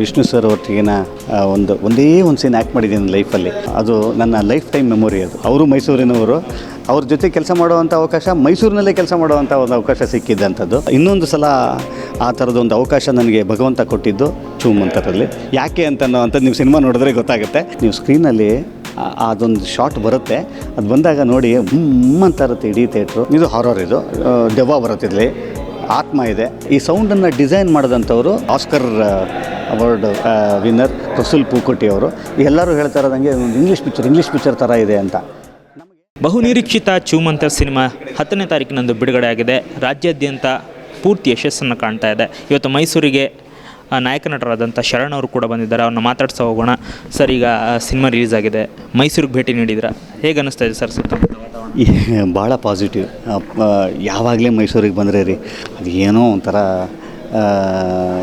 Vishnu sir ಒಟ್ಟಿಗಿನ ಒಂದು, ಒಂದೇ ಒಂದು ಸೀನ್ ಆ್ಯಕ್ಟ್ ಮಾಡಿದ್ದೀನಿ ಲೈಫಲ್ಲಿ ಅದು ನನ್ನ ಲೈಫ್ ಟೈಮ್ ಮೆಮೊರಿ ಅದು. ಅವರು ಮೈಸೂರಿನವರು, ಅವ್ರ ಜೊತೆ ಕೆಲಸ ಮಾಡುವಂಥ ಅವಕಾಶ, ಮೈಸೂರಿನಲ್ಲೇ ಕೆಲಸ ಮಾಡುವಂಥ ಒಂದು ಅವಕಾಶ ಸಿಕ್ಕಿದ್ದಂಥದ್ದು. ಇನ್ನೊಂದು ಸಲ ಆ ಥರದೊಂದು ಅವಕಾಶ ನನಗೆ ಭಗವಂತ ಕೊಟ್ಟಿದ್ದು ಚೂಮಂತರಲ್ಲಿ ಯಾಕೆ ಅಂತ ಅಂಥದ್ದು ನೀವು ಸಿನಿಮಾ ನೋಡಿದ್ರೆ ಗೊತ್ತಾಗುತ್ತೆ. ನೀವು ಸ್ಕ್ರೀನಲ್ಲಿ ಅದೊಂದು ಶಾಟ್ ಬರುತ್ತೆ. ಅದು ಬಂದಾಗ ನೋಡಿ, ಹ್ಮ್ ಅಂತ ಇರುತ್ತೆ ಇಡೀ ಥಿಯೇಟ್ರು ಇದು ಹಾರರ್ ಇದು. ದೆವ್ವ ಬರುತ್ತಿರಲಿ ಆತ್ಮ ಇದೆ. ಈ ಸೌಂಡನ್ನು design ಮಾಡಿದಂಥವರು Oscar award winner Resul Pookutty ಅವರು. ಎಲ್ಲರೂ ಹೇಳ್ತಾ ಇರೋದಂಗೆ ಒಂದು ಇಂಗ್ಲೀಷ್ ಪಿಕ್ಚರ್ ಇಂಗ್ಲೀಷ್ ಪಿಕ್ಚರ್ ಥರ ಇದೆ ಅಂತ. ಬಹುನಿರೀಕ್ಷಿತ ಚೂಮಂತರ್ ಸಿನಿಮಾ ಹತ್ತನೇ ತಾರೀಕಿನಂದು ಬಿಡುಗಡೆ ಆಗಿದೆ. ರಾಜ್ಯಾದ್ಯಂತ ಪೂರ್ತಿ ಯಶಸ್ಸನ್ನು ಕಾಣ್ತಾ ಇದೆ. ಇವತ್ತು ಮೈಸೂರಿಗೆ ನಾಯಕ ನಟರಾದಂಥ ಶರಣ್ ಅವರು ಕೂಡ ಬಂದಿದ್ದಾರೆ. ಅವ್ರನ್ನ ಮಾತಾಡ್ಸೋ ಹೋಗೋಣ. ಸರ್ ಈಗ ಸಿನಿಮಾ ರಿಲೀಸ್ ಆಗಿದೆ. ಮೈಸೂರಿಗೆ ಭೇಟಿ ನೀಡಿದ್ರ ಹೇಗೆ ಅನ್ನಿಸ್ತಾ ಇದೆ ಸರ್ ಸುತ್ತ ಭಾಳ ಪಾಸಿಟಿವ್ ಯಾವಾಗಲೇ ಮೈಸೂರಿಗೆ ಬಂದರೆ ರೀ ಅದು ಏನೋ ಒಂಥರ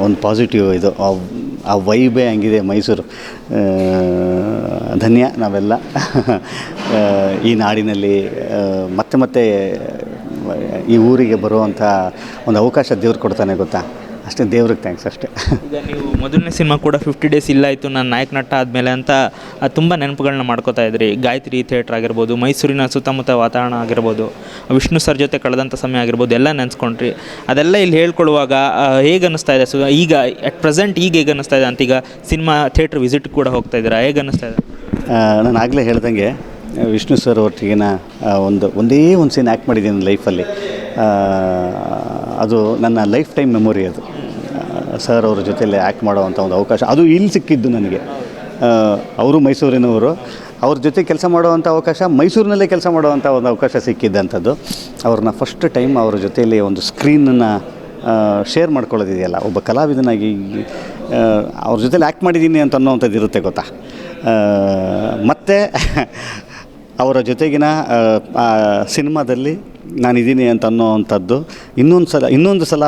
ಒಂದು ಪಾಸಿಟಿವ್ ಇದು. ಆ- ವೈಬೇ ಹಂಗಿದೆ ಮೈಸೂರು. ಧನ್ಯ ನಾವೆಲ್ಲ. ಈ ನಾಡಿನಲ್ಲಿ ಮತ್ತೆ ಮತ್ತೆ ಈ ಊರಿಗೆ ಬರುವಂಥ ಒಂದು ಅವಕಾಶ ದೇವ್ರು ಕೊಡ್ತಾನೆ ಗೊತ್ತಾ? ಅಷ್ಟೇ ದೇವ್ರಿಗೆ ಥ್ಯಾಂಕ್ಸ್ ಅಷ್ಟೇ. ಈಗ ನೀವು ಮೊದಲನೇ ಸಿನಿಮಾ ಕೂಡ ಫಿಫ್ಟಿ ಡೇಸ್ ಇಲ್ಲ ಆಯಿತು ನಾನು ನಾಯಕ ನಟ ಆದಮೇಲೆ ಅಂತ ತುಂಬ ನೆನಪುಗಳನ್ನ ಮಾಡ್ಕೋತಾ ಇದ್ರಿ. ಗಾಯತ್ರಿ ಥಿಯೇಟ್ರ್ ಆಗಿರ್ಬೋದು ಮೈಸೂರಿನ ಸುತ್ತಮುತ್ತ ವಾತಾವರಣ ಆಗಿರ್ಬೋದು ವಿಷ್ಣು ಸರ್ ಜೊತೆ ಕಳೆದಂಥ ಸಮಯ ಆಗಿರ್ಬೋದು ಎಲ್ಲ ನೆನೆಸ್ಕೊಂಡ್ರಿ. ಅದೆಲ್ಲ ಇಲ್ಲಿ ಹೇಳ್ಕೊಳ್ಳುವಾಗ ಹೇಗೆ ಅನ್ನಿಸ್ತಾ ಇದೆ? ಸೊ ಈಗ ಅಟ್ ಪ್ರೆಸೆಂಟ್ ಈಗ ಹೇಗೆ ಅನ್ನಿಸ್ತಾ ಇದೆ ಅಂತ ಈಗ ಸಿನಿಮಾ ಥಿಯೇಟ್ರ್ ವಿಸಿಟ್ ಕೂಡ ಹೋಗ್ತಾ ಇದ್ದೀರಾ? ಹೇಗೆ ಅನ್ನಿಸ್ತಾ ಇದೆ ನಾನು ಆಗಲೇ ಹೇಳ್ದಂಗೆ ವಿಷ್ಣು ಸರ್ ಒಟ್ಟಿಗಿನ ಒಂದು ಒಂದೇ ಒಂದು ಸೀನ್ ಆ್ಯಕ್ಟ್ ಮಾಡಿದ್ದೀನಿ ಲೈಫಲ್ಲಿ ಅದು ನನ್ನ ಲೈಫ್ ಟೈಮ್ ಮೆಮೊರಿ ಅದು. ಸರ್ ಅವ್ರ ಜೊತೆಯಲ್ಲಿ ಆ್ಯಕ್ಟ್ ಮಾಡುವಂಥ ಒಂದು ಅವಕಾಶ. ಅದು ಇಲ್ಲಿ ಸಿಕ್ಕಿದ್ದು ನನಗೆ. ಅವರು ಮೈಸೂರಿನವರು. ಅವ್ರ ಜೊತೆ ಕೆಲಸ ಮಾಡುವಂಥ ಅವಕಾಶ, ಮೈಸೂರಿನಲ್ಲೇ ಕೆಲಸ ಮಾಡುವಂಥ ಒಂದು ಅವಕಾಶ ಸಿಕ್ಕಿದ್ದಂಥದ್ದು. ಅವ್ರನ್ನ ಫಸ್ಟ್ ಟೈಮ್ ಅವ್ರ ಜೊತೆಯಲ್ಲಿ ಒಂದು ಸ್ಕ್ರೀನನ್ನು ಶೇರ್ ಮಾಡ್ಕೊಳ್ಳೋದಿದೆಯಲ್ಲ. ಒಬ್ಬ ಕಲಾವಿದನಾಗಿ ಅವ್ರ ಜೊತೆಲಿ ಆ್ಯಕ್ಟ್ ಮಾಡಿದ್ದೀನಿ ಅಂತ ಅನ್ನೋವಂಥದ್ದು ಇರುತ್ತೆ ಗೊತ್ತಾ? ಮತ್ತು ಅವರ ಜೊತೆಗಿನ ಸಿನಿಮಾದಲ್ಲಿ ನಾನಿದ್ದೀನಿ ಅಂತ ಅನ್ನೋವಂಥದ್ದು ಇನ್ನೊಂದು ಸಲ ಇನ್ನೊಂದು ಸಲ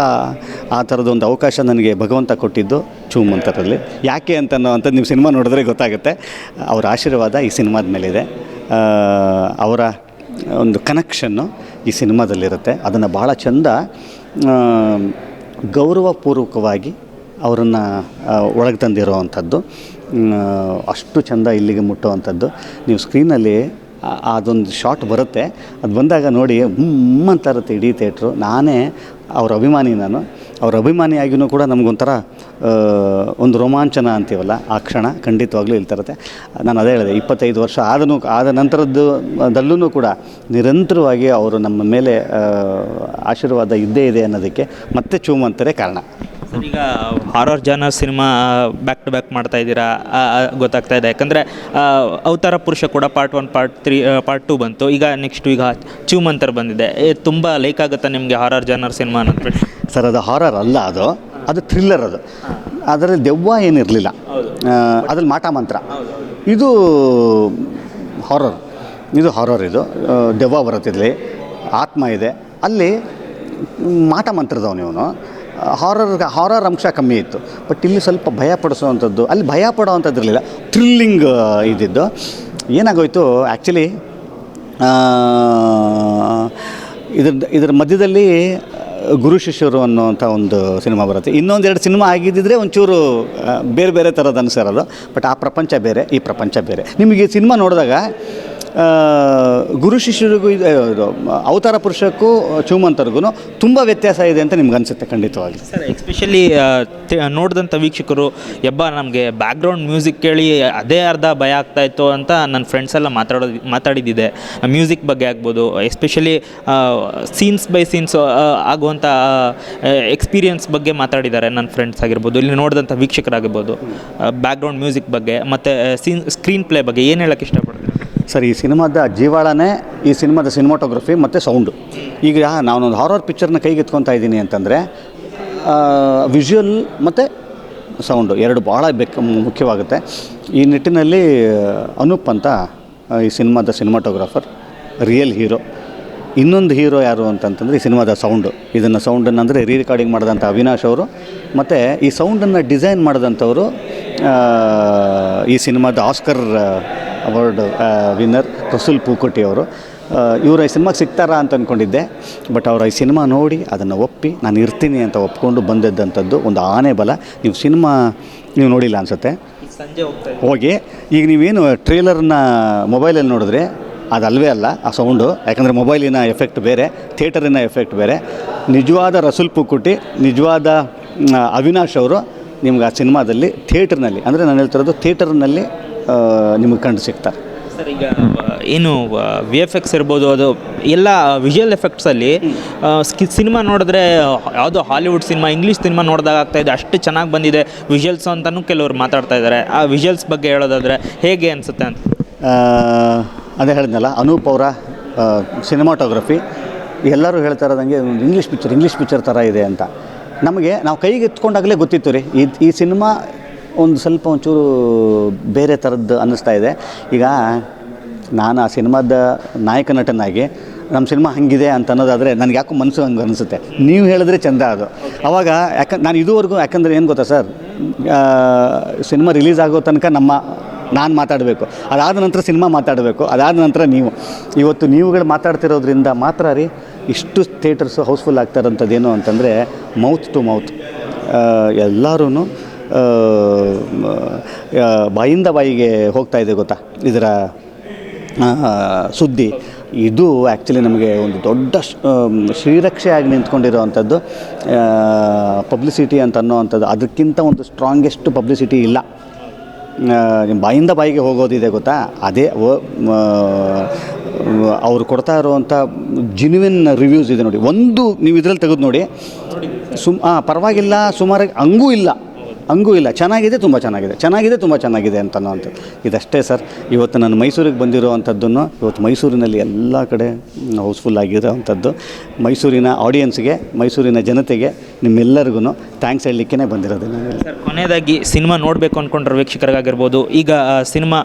ಆ ಥರದೊಂದು ಅವಕಾಶ ನನಗೆ ಭಗವಂತ ಕೊಟ್ಟಿದ್ದು ಚೂಮಂತರಲ್ಲಿ ಯಾಕೆ ಅಂತ ಅನ್ನೋವಂಥದ್ದು ನೀವು ಸಿನಿಮಾ ನೋಡಿದ್ರೆ ಗೊತ್ತಾಗುತ್ತೆ. ಅವರ ಆಶೀರ್ವಾದ ಈ ಸಿನಿಮಾದ ಮೇಲಿದೆ. ಅವರ ಒಂದು ಕನೆಕ್ಷನ್ನು ಈ ಸಿನಿಮಾದಲ್ಲಿರುತ್ತೆ. ಅದನ್ನು ಭಾಳ ಚಂದ ಗೌರವಪೂರ್ವಕವಾಗಿ ಅವರನ್ನು ಒಳಗೆ ತಂದಿರೋವಂಥದ್ದು. ಅಷ್ಟು ಚಂದ ಇಲ್ಲಿಗೆ ಮುಟ್ಟುವಂಥದ್ದು. ನೀವು ಸ್ಕ್ರೀನಲ್ಲಿ ಅದೊಂದು ಶಾಟ್ ಬರುತ್ತೆ. ಅದು ಬಂದಾಗ ನೋಡಿ, ಹ್ಮ್ ಅಂತ ಇರುತ್ತೆ ಇಡೀ ಥಿಯೇಟ್ರು ನಾನೇ ಅವ್ರ ಅಭಿಮಾನಿ ನಾನು. ಅವ್ರ ಅಭಿಮಾನಿಯಾಗಿಯೂ ಕೂಡ ನಮಗೊಂಥರ ಒಂದು ರೋಮಾಂಚನ ಅಂತೀವಲ್ಲ, ಆ ಕ್ಷಣ ಖಂಡಿತವಾಗ್ಲೂ ಇಲ್ತಿರುತ್ತೆ ನಾನು ಅದೇ ಹೇಳಿದೆ, ಇಪ್ಪತ್ತೈದು ವರ್ಷ ಆದನು, ಆದ ನಂತರದ್ದು ದಲ್ಲೂ ಕೂಡ ನಿರಂತರವಾಗಿ ಅವರು ನಮ್ಮ ಮೇಲೆ ಆಶೀರ್ವಾದ ಇದ್ದೇ ಇದೆ ಅನ್ನೋದಕ್ಕೆ ಮತ್ತೆ ಚೂಮಂತರೇ ಕಾರಣ. ಈಗ horror genre cinema back to back ಮಾಡ್ತಾ ಇದ್ದೀರಾ? ಗೊತ್ತಾಗ್ತಾ ಇದೆ. ಯಾಕಂದರೆ ಅವತಾರ ಪುರುಷ ಕೂಡ part one part three part two ಬಂತು. ಈಗ ನೆಕ್ಸ್ಟ್ ಈಗ ಚೂಮಂತರ್ ಬಂದಿದೆ. ತುಂಬ ಲೈಕ್ ಆಗುತ್ತಾ ನಿಮಗೆ ಹಾರರ್ ಜನರ್ ಸಿನಿಮಾ ಅನ್ನೋದು ಸರ್ ಅದು ಹಾರರ್ ಅಲ್ಲ ಅದು. ಅದು ಥ್ರಿಲ್ಲರ್ ಅದು. ಅದರಲ್ಲಿ ದೆವ್ವ ಏನಿರಲಿಲ್ಲ. ಅದ್ರಲ್ಲಿ ಮಾಟ ಮಂತ್ರ. ಇದು ಹಾರರ್ ಇದು ಹಾರರ್ ಇದು. ದೆವ್ವ ಬರುತ್ತಿರಲಿ. ಆತ್ಮ ಇದೆ. ಅಲ್ಲಿ ಮಾಟ ಮಂತ್ರದವನು ಇವನು. ಹಾರರ್ ಹಾರರ್ ಅಂಶ ಕಮ್ಮಿ ಇತ್ತು. ಬಟ್ ಇಲ್ಲಿ ಸ್ವಲ್ಪ ಭಯ ಪಡಿಸುವಂಥದ್ದು, ಅಲ್ಲಿ ಭಯ ಪಡೋವಂಥದ್ದು ಇರಲಿಲ್ಲ ಥ್ರಿಲ್ಲಿಂಗ್ ಇದ್ದಿದ್ದು. ಏನಾಗೋಯ್ತು ಆ್ಯಕ್ಚುಲಿ ಇದ್ರ ಇದ್ರ ಮಧ್ಯದಲ್ಲಿ ಗುರು ಶಿಷ್ಯರು ಅನ್ನೋಂಥ ಒಂದು ಸಿನಿಮಾ ಬರುತ್ತೆ. ಇನ್ನೊಂದೆರಡು ಸಿನಿಮಾ ಆಗಿದ್ದಿದ್ರೆ ಒಂಚೂರು ಬೇರೆ ಬೇರೆ ಥರದ್ದು ಅನಿಸಿರೋದು ಬಟ್ ಆ ಪ್ರಪಂಚ ಬೇರೆ, ಈ ಪ್ರಪಂಚ ಬೇರೆ. ನಿಮಗೆ ಸಿನಿಮಾ ನೋಡಿದಾಗ ಗುರು ಶಿಷ್ಯರಿಗೂ ಇದು ಅವತಾರ ಪುರುಷಕ್ಕೂ ಚೂಮಂತರಿಗೂ ತುಂಬ ವ್ಯತ್ಯಾಸ ಇದೆ ಅಂತ ನಿಮ್ಗೆ ಅನಿಸುತ್ತೆ ಖಂಡಿತವಾಗಿ. ಸರ್ ಎಸ್ಪೆಷಲಿ ನೋಡಿದಂಥ ವೀಕ್ಷಕರು ಎಬ್ಬ ನಮಗೆ ಬ್ಯಾಕ್ಗ್ರೌಂಡ್ ಮ್ಯೂಸಿಕ್ ಕೇಳಿ ಅದೇ ಅರ್ಧ ಭಯ ಆಗ್ತಾ ಇತ್ತು ಅಂತ ನನ್ನ ಫ್ರೆಂಡ್ಸ್ ಎಲ್ಲ ಮಾತಾಡೋದು, ಮಾತಾಡಿದ್ದಿದೆ. ಮ್ಯೂಸಿಕ್ ಬಗ್ಗೆ ಆಗ್ಬೋದು ಎಸ್ಪೆಷಲಿ ಸೀನ್ಸ್ ಬೈ ಸೀನ್ಸ್ ಆಗುವಂಥ ಎಕ್ಸ್ಪೀರಿಯನ್ಸ್ ಬಗ್ಗೆ ಮಾತಾಡಿದ್ದಾರೆ ನನ್ನ ಫ್ರೆಂಡ್ಸ್ ಆಗಿರ್ಬೋದು, ಇಲ್ಲಿ ನೋಡಿದಂಥ ವೀಕ್ಷಕರಾಗಿರ್ಬೋದು. ಬ್ಯಾಕ್ಗ್ರೌಂಡ್ ಮ್ಯೂಸಿಕ್ ಬಗ್ಗೆ, ಮತ್ತು ಸೀನ್ ಸ್ಕ್ರೀನ್ ಪ್ಲೇ ಬಗ್ಗೆ ಏನು ಹೇಳೋಕ್ಕೆ ಇಷ್ಟಪಡ್ತೀನಿ ಸರ್, ಈ ಸಿನಿಮಾದ ಜೀವಾಳನೇ ಈ ಸಿನಿಮಾದ ಸಿನಿಮಾಟೋಗ್ರಫಿ ಮತ್ತು ಸೌಂಡು ಈಗ ನಾನೊಂದು ಹಾರರ್ ಪಿಕ್ಚರ್ನ ಕೈಗೆ ಎತ್ಕೊತಾ ಇದ್ದೀನಿ ಅಂತಂದರೆ ವಿಜುವಲ್ ಮತ್ತು ಸೌಂಡು ಎರಡು ಭಾಳ ಬೇಕು, ಮುಖ್ಯವಾಗುತ್ತೆ. ಈ ನಿಟ್ಟಿನಲ್ಲಿ, ಅನೂಪ್ ಅಂತ ಈ ಸಿನಿಮಾದ ಸಿನಿಮಾಟೋಗ್ರಾಫರ್ ರಿಯಲ್ ಹೀರೋ ಇನ್ನೊಂದು ಹೀರೋ ಯಾರು ಅಂತಂತಂದರೆ ಈ ಸಿನಿಮಾದ ಸೌಂಡು ಇದನ್ನು ಸೌಂಡನ್ನು ಅಂದರೆ ರೀ ರೆಕಾರ್ಡಿಂಗ್ ಮಾಡಿದಂಥ ಅವಿನಾಶ್ ಅವರು. ಮತ್ತು ಈ ಸೌಂಡನ್ನು ಡಿಸೈನ್ ಮಾಡಿದಂಥವರು ಈ ಸಿನಿಮಾದ Oscar award winner Resul Pookutty ಅವರು. ಇವರು ಈ ಸಿನಿಮಾಗೆ ಸಿಗ್ತಾರಾ ಅಂತ ಅಂದ್ಕೊಂಡಿದ್ದೆ ಬಟ್ ಅವರು ಈ ಸಿನಿಮಾ ನೋಡಿ ಅದನ್ನು ಒಪ್ಪಿ ನಾನು ಇರ್ತೀನಿ ಅಂತ ಒಪ್ಕೊಂಡು ಬಂದಿದ್ದಂಥದ್ದು ಒಂದು ಆನೆ ಬಲ. ನೀವು ಸಿನಿಮಾ ನೀವು ನೋಡಿಲ್ಲ ಅನಿಸುತ್ತೆ. ಸಂಜೆ ಹೋಗಿ ಈಗ ನೀವೇನು ಟ್ರೇಲರ್ನ ಮೊಬೈಲಲ್ಲಿ ನೋಡಿದ್ರೆ ಅದು ಅಲ್ವೇ ಅಲ್ಲ ಆ ಸೌಂಡು. ಯಾಕಂದರೆ ಮೊಬೈಲಿನ ಎಫೆಕ್ಟ್ ಬೇರೆ ಥಿಯೇಟರಿನ ಎಫೆಕ್ಟ್ ಬೇರೆ. ನಿಜವಾದ ರಸುಲ್ ಪುಕ್ಕುಟಿ ನಿಜವಾದ ಅವಿನಾಶ್ ಅವರು ನಿಮ್ಗೆ ಆ ಸಿನಿಮಾದಲ್ಲಿ ಥಿಯೇಟರ್ನಲ್ಲಿ ಅಂದರೆ ನಾನು ಹೇಳ್ತಿರೋದು ಥಿಯೇಟರ್ನಲ್ಲಿ ನಿಮಗೆ ಕಂಡು ಸಿಗ್ತಾರೆ. ಸರ್ ಈಗ ಏನು ವಿ ಎಫ್ ಎಕ್ಸ್ ಇರ್ಬೋದು ಅದು ಎಲ್ಲ ವಿಜುವಲ್ ಎಫೆಕ್ಟ್ಸಲ್ಲಿ ಸಿನಿಮಾ ನೋಡಿದ್ರೆ ಯಾವುದೋ ಹಾಲಿವುಡ್ ಸಿನಿಮಾ ಇಂಗ್ಲೀಷ್ ಸಿನಿಮಾ ನೋಡಿದಾಗ ಆಗ್ತಾ ಇದೆ ಅಷ್ಟು ಚೆನ್ನಾಗಿ ಬಂದಿದೆ ವಿಜುವಲ್ಸ್ ಅಂತಲೂ ಕೆಲವರು ಮಾತಾಡ್ತಾ ಇದ್ದಾರೆ ಆ ವಿಜುವಲ್ಸ್ ಬಗ್ಗೆ ಹೇಳೋದಾದರೆ ಹೇಗೆ ಅನಿಸುತ್ತೆ ಅಂತ? ಅದೇ ಹೇಳಿದ್ನಲ್ಲ ಅನೂಪ್ ಅವರ ಸಿನಿಮಾಟೋಗ್ರಫಿ ಎಲ್ಲರೂ ಹೇಳ್ತಾ ಇರೋದಂಗೆ ಒಂದು ಇಂಗ್ಲೀಷ್ ಪಿಕ್ಚರ್ ಇಂಗ್ಲೀಷ್ ಪಿಕ್ಚರ್ ಥರ ಇದೆ ಅಂತ. ನಮಗೆ ನಾವು ಕೈಗೆ ಎತ್ಕೊಂಡಾಗಲೇ ಗೊತ್ತಿತ್ತು ರೀ ಈ ಈ ಸಿನಿಮಾ ಒಂದು ಸ್ವಲ್ಪ ಒಂಚೂರು ಬೇರೆ ಥರದ್ದು ಅನ್ನಿಸ್ತಾ ಇದೆ. ಈಗ ನಾನು ಆ ಸಿನಿಮಾದ ನಾಯಕ ನಟನಾಗಿ ನಮ್ಮ ಸಿನಿಮಾ ಹಂಗಿದೆ ಅಂತ ಅನ್ನೋದಾದರೆ ನನಗೆ ಯಾಕೋ ಮನಸ್ಸು ಹಂಗೆ ಅನಿಸುತ್ತೆ. ನೀವು ಹೇಳಿದ್ರೆ ಚಂದ ಅದು. ಅವಾಗ ಯಾಕ, ನಾನು ಇದುವರೆಗೂ ಯಾಕಂದರೆ ಏನು ಗೊತ್ತಾ ಸರ್? ಸಿನಿಮಾ ರಿಲೀಸ್ ಆಗೋ ತನಕ ನಮ್ಮ, ನಾನು ಮಾತಾಡಬೇಕು. ಅದಾದ ನಂತರ ಸಿನಿಮಾ ಮಾತಾಡಬೇಕು. ಅದಾದ ನಂತರ ನೀವು. ಇವತ್ತು ನೀವುಗಳು ಮಾತಾಡ್ತಿರೋದ್ರಿಂದ ಮಾತ್ರ ರೀ ಇಷ್ಟು ಥಿಯೇಟರ್ಸು ಹೌಸ್ಫುಲ್ ಆಗ್ತಾರಂಥದ್ದೇನು ಅಂತಂದರೆ ಮೌತ್ ಟು ಮೌತ್. ಎಲ್ಲರೂ ಬಾಯಿಂದ ಬಾಯಿಗೆ ಹೋಗ್ತಾ ಇದೆ ಗೊತ್ತಾ? ಇದರ ಸುದ್ದಿ. ಇದು ಆ್ಯಕ್ಚುಲಿ ನಮಗೆ ಒಂದು ದೊಡ್ಡ ಶ್ರೀರಕ್ಷೆಯಾಗಿ ನಿಂತ್ಕೊಂಡಿರೋವಂಥದ್ದು ಪಬ್ಲಿಸಿಟಿ ಅಂತ ಅನ್ನೋವಂಥದ್ದು. ಅದಕ್ಕಿಂತ ಒಂದು ಸ್ಟ್ರಾಂಗೆಸ್ಟ್ ಪಬ್ಲಿಸಿಟಿ ಇಲ್ಲ. ನಿಮ್ಮ ಬಾಯಿಂದ ಬಾಯಿಗೆ ಹೋಗೋದಿದೆ ಗೊತ್ತಾ? ಅದೇ ಅವರು ಕೊಡ್ತಾ ಇರುವಂಥ ಜಿನ್ವಿನ್ ರಿವ್ಯೂಸ್ ಇದೆ ನೋಡಿ. ಒಂದು ನೀವು ಇದರಲ್ಲಿ ತೆಗೆದು ನೋಡಿ. ಸುಮ್ ಪರವಾಗಿಲ್ಲ, ಸುಮಾರಾಗಿ ಹಂಗೂ ಇಲ್ಲ. ಹಂಗೂ ಇಲ್ಲ. ಚೆನ್ನಾಗಿದೆ ತುಂಬ ಚೆನ್ನಾಗಿದೆ. ಚೆನ್ನಾಗಿದೆ ತುಂಬ ಚೆನ್ನಾಗಿದೆ ಅಂತ ಅನ್ನೋವಂಥದ್ದು ಇದಷ್ಟೇ ಸರ್. ಇವತ್ತು ನಾನು ಮೈಸೂರಿಗೆ ಬಂದಿರೋ ಅಂಥದ್ದನ್ನು ಇವತ್ತು ಮೈಸೂರಿನಲ್ಲಿ ಎಲ್ಲ ಕಡೆ ಹೌಸ್ಫುಲ್ ಆಗಿರೋವಂಥದ್ದು. ಮೈಸೂರಿನ ಆಡಿಯನ್ಸ್ಗೆ ಮೈಸೂರಿನ ಜನತೆಗೆ ನಿಮ್ಮೆಲ್ಲರಿಗೂ ಥ್ಯಾಂಕ್ಸ್ ಹೇಳಲಿಕ್ಕೆ ಬಂದಿರೋದು. ನಾನು ಸರ್ ಕೊನೆಯದಾಗಿ ಸಿನಿಮಾ ನೋಡಬೇಕು ಅಂದ್ಕೊಂಡ್ರೆ ವೀಕ್ಷಕರಿಗಾಗಿರ್ಬೋದು ಈಗ ಸಿನಿಮಾ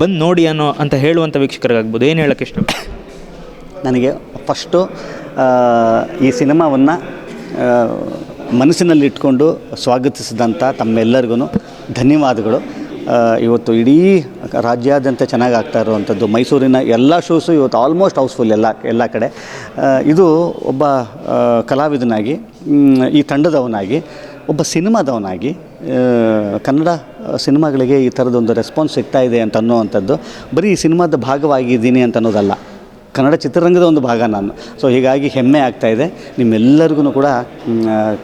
ಬಂದು ನೋಡಿ ಅನ್ನೋ ಅಂತ ಹೇಳುವಂಥ ವೀಕ್ಷಕರಿಗಾಗ್ಬೋದು ಏನು ಹೇಳೋಕ್ಕೆ ಇಷ್ಟ? ನನಗೆ ಫಸ್ಟು ಈ ಸಿನಿಮಾವನ್ನು ಮನಸ್ಸಿನಲ್ಲಿ ಇಟ್ಕೊಂಡು ಸ್ವಾಗತಿಸಿದಂಥ ತಮ್ಮೆಲ್ಲರಿಗೂ ಧನ್ಯವಾದಗಳು. ಇವತ್ತು ಇಡೀ ರಾಜ್ಯಾದ್ಯಂತ ಚೆನ್ನಾಗಿ ಆಗ್ತಾ ಇರುವಂಥದ್ದು. ಮೈಸೂರಿನ ಎಲ್ಲ ಶೋಸು ಇವತ್ತು ಆಲ್ಮೋಸ್ಟ್ ಹೌಸ್ಫುಲ್ ಎಲ್ಲ ಎಲ್ಲ ಕಡೆ. ಇದು ಒಬ್ಬ ಕಲಾವಿದನಾಗಿ ಈ ತಂಡದವನಾಗಿ, ಒಬ್ಬ ಸಿನಿಮಾದವನಾಗಿ ಕನ್ನಡ ಸಿನಿಮಾಗಳಿಗೆ ಈ ಥರದೊಂದು ರೆಸ್ಪಾನ್ಸ್ ಸಿಗ್ತಾ ಇದೆ ಅಂತ ಅನ್ನೋವಂಥದ್ದು. ಬರೀ ಈ ಸಿನಿಮಾದ ಭಾಗವಾಗಿದ್ದೀನಿ ಅಂತ ಅನ್ನೋದಲ್ಲ. ಕನ್ನಡ ಚಿತ್ರರಂಗದ ಒಂದು ಭಾಗ ನಾನು. ಸೊ ಹೀಗಾಗಿ ಹೆಮ್ಮೆ ಆಗ್ತಾ ಇದೆ. ನಿಮ್ಮೆಲ್ಲರಿಗೂ ಕೂಡ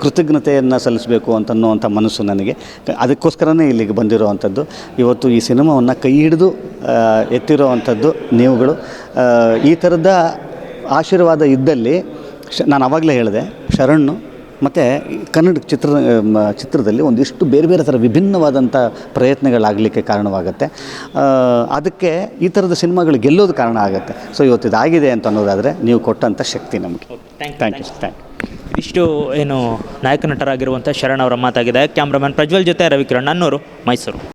ಕೃತಜ್ಞತೆಯನ್ನು ಸಲ್ಲಿಸಬೇಕು ಅಂತ ಅನ್ನುವಂಥ ಮನಸ್ಸು ನನಗೆ. ಅದಕ್ಕೋಸ್ಕರನೇ ಇಲ್ಲಿಗೆ ಬಂದಿರುವಂಥದ್ದು. ಇವತ್ತು ಈ ಸಿನಿಮಾವನ್ನು ಕೈ ಹಿಡಿದು ಎತ್ತಿರೋವಂಥದ್ದು ನೀವುಗಳು. ಈ ಥರದ ಆಶೀರ್ವಾದ ಇದ್ದಲ್ಲಿ, ಶ, ನಾನು ಆವಾಗಲೇ ಹೇಳಿದೆ, ಶರಣ್ ಮತ್ತು ಕನ್ನಡ ಚಿತ್ರ ಚಿತ್ರದಲ್ಲಿ ಒಂದಿಷ್ಟು ಬೇರೆ ಬೇರೆ ಥರ ವಿಭಿನ್ನವಾದಂಥ ಪ್ರಯತ್ನಗಳಾಗಲಿಕ್ಕೆ ಕಾರಣವಾಗುತ್ತೆ. ಅದಕ್ಕೆ ಈ ಥರದ ಸಿನಿಮಾಗಳು ಗೆಲ್ಲೋದು ಕಾರಣ ಆಗುತ್ತೆ. ಸೊ ಇವತ್ತು ಇದಾಗಿದೆ ಅಂತ ಅನ್ನೋದಾದರೆ ನೀವು ಕೊಟ್ಟಂಥ ಶಕ್ತಿ ನಮಗೆ. ಥ್ಯಾಂಕ್ ಯು ಥ್ಯಾಂಕ್ ಯು ಇಷ್ಟು ಏನು ನಾಯಕ ನಟರಾಗಿರುವಂಥ ಶರಣ್ ಅವರ ಮಾತಾಗಿದೆ. ಕ್ಯಾಮ್ರಾಮನ್ ಪ್ರಜ್ವಲ್ ಜೊತೆ ರವಿಕಿರಣ್ ಅನ್ನೋರು ಮೈಸೂರು.